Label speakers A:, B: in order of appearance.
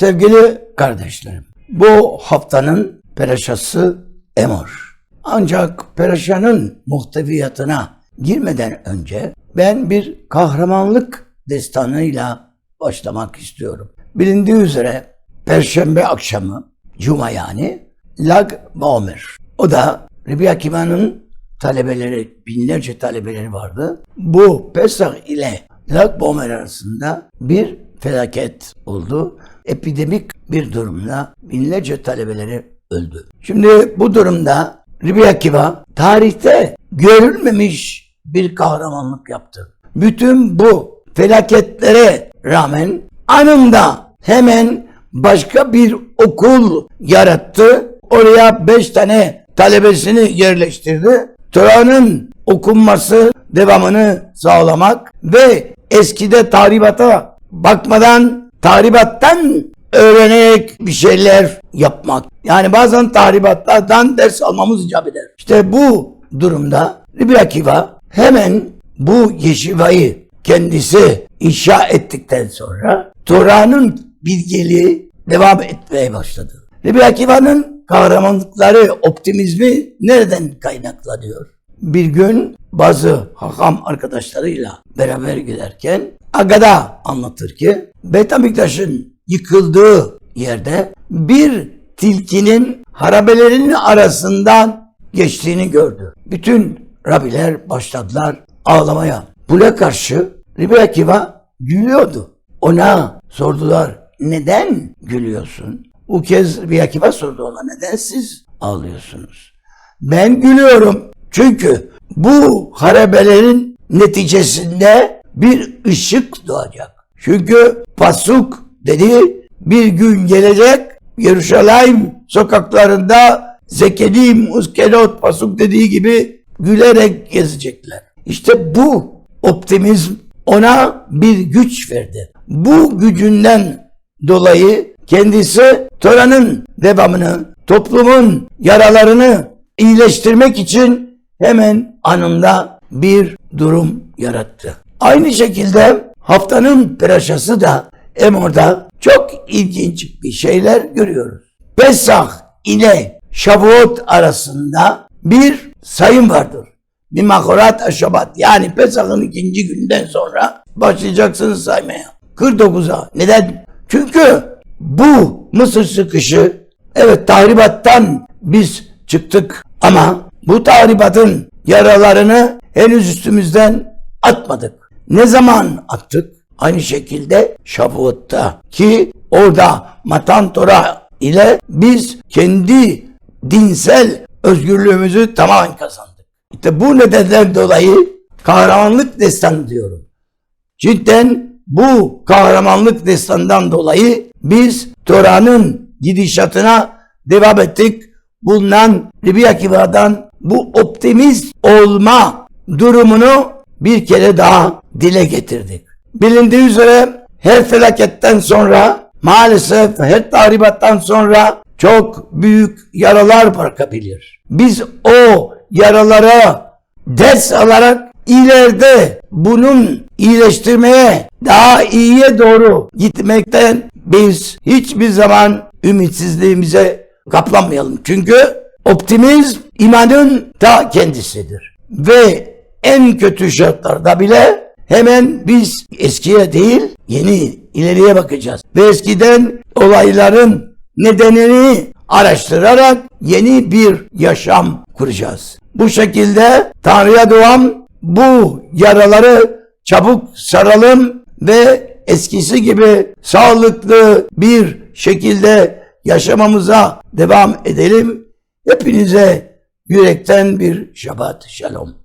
A: Sevgili kardeşlerim, bu haftanın peraşası Emor. Ancak peraşanın muhteviyatına girmeden önce ben bir kahramanlık destanıyla başlamak istiyorum. Bilindiği üzere Perşembe akşamı, Cuma yani, Lag Baomer. O da Rabbi Akiba'nın talebeleri, binlerce talebeleri vardı. Bu Pesach ile Lag Baomer arasında bir felaket oldu. Epidemik bir durumda binlerce talebeleri öldü. Şimdi bu durumda Rabbi Akiba tarihte görülmemiş bir kahramanlık yaptı. Bütün bu felaketlere rağmen anında hemen başka bir okul yarattı. Oraya beş tane talebesini yerleştirdi. Kur'an'ın okunması devamını sağlamak ve eskide tahribata bakmadan tahribattan öğrenerek bir şeyler yapmak. Yani bazen tahribatlardan ders almamız icap eder. İşte bu durumda Akiva hemen bu yeşivayı kendisi inşa ettikten sonra Turan'ın bilgeliği devam etmeye başladı. Rabbi Akiva'nın kahramanlıkları, optimizmi nereden kaynaklanıyor? Bir gün bazı hakam arkadaşlarıyla beraber giderken Agada anlatır ki Beyt-i yıkıldığı yerde bir tilkinin harabelerinin arasından geçtiğini gördü. Bütün Rabiler başladılar ağlamaya. Buna karşı Rabbi Akiva gülüyordu. Ona sordular neden gülüyorsun? Bu kez Rabbi Akiva sordu ona neden siz ağlıyorsunuz? Ben gülüyorum çünkü bu harabelerin neticesinde bir ışık doğacak. Çünkü Pasuk dedi bir gün gelecek Yeruşalayim sokaklarında Zekedim, Uskelot, Pasuk dediği gibi gülerek gezecekler. İşte bu optimizm ona bir güç verdi. Bu gücünden dolayı kendisi Tora'nın devamını, toplumun yaralarını iyileştirmek için hemen anında bir durum yarattı. Aynı şekilde haftanın peraşası da Emor'da çok ilginç bir şeyler görüyoruz. Pesah ile Şavuot arasında bir sayım vardır. Bir makorat aşabat yani Pesah'ın ikinci günden sonra başlayacaksınız saymaya. 49'a. Neden? Çünkü bu Mısır sıkışı evet tahribattan biz çıktık ama bu tahribatın yaralarını henüz üstümüzden atmadık. Ne zaman attık? Aynı şekilde Şavuot'ta ki orada Matan Tora ile biz kendi dinsel özgürlüğümüzü tamamen kazandık. İşte bu nedenden dolayı kahramanlık destanı diyorum. Cidden bu kahramanlık destanından dolayı biz Tora'nın gidişatına devam ettik. Bulunan Rabbi Akiva'dan bu optimist olma durumunu bir kere daha dile getirdik. Bilindiği üzere her felaketten sonra maalesef her tahribattan sonra çok büyük yaralar bırakabilir. Biz o yaralara ders alarak ileride bunun iyileştirmeye daha iyiye doğru gitmekten biz hiçbir zaman ümitsizliğimize kaplanmayalım. Çünkü optimizm imanın ta kendisidir. Ve en kötü şartlarda bile hemen biz eskiye değil yeni ileriye bakacağız. Ve eskiden olayların nedenini araştırarak yeni bir yaşam kuracağız. Bu şekilde Tanrı'ya duam bu yaraları çabuk saralım ve eskisi gibi sağlıklı bir şekilde yaşamamıza devam edelim. Hepinize yürekten bir şabat şalom.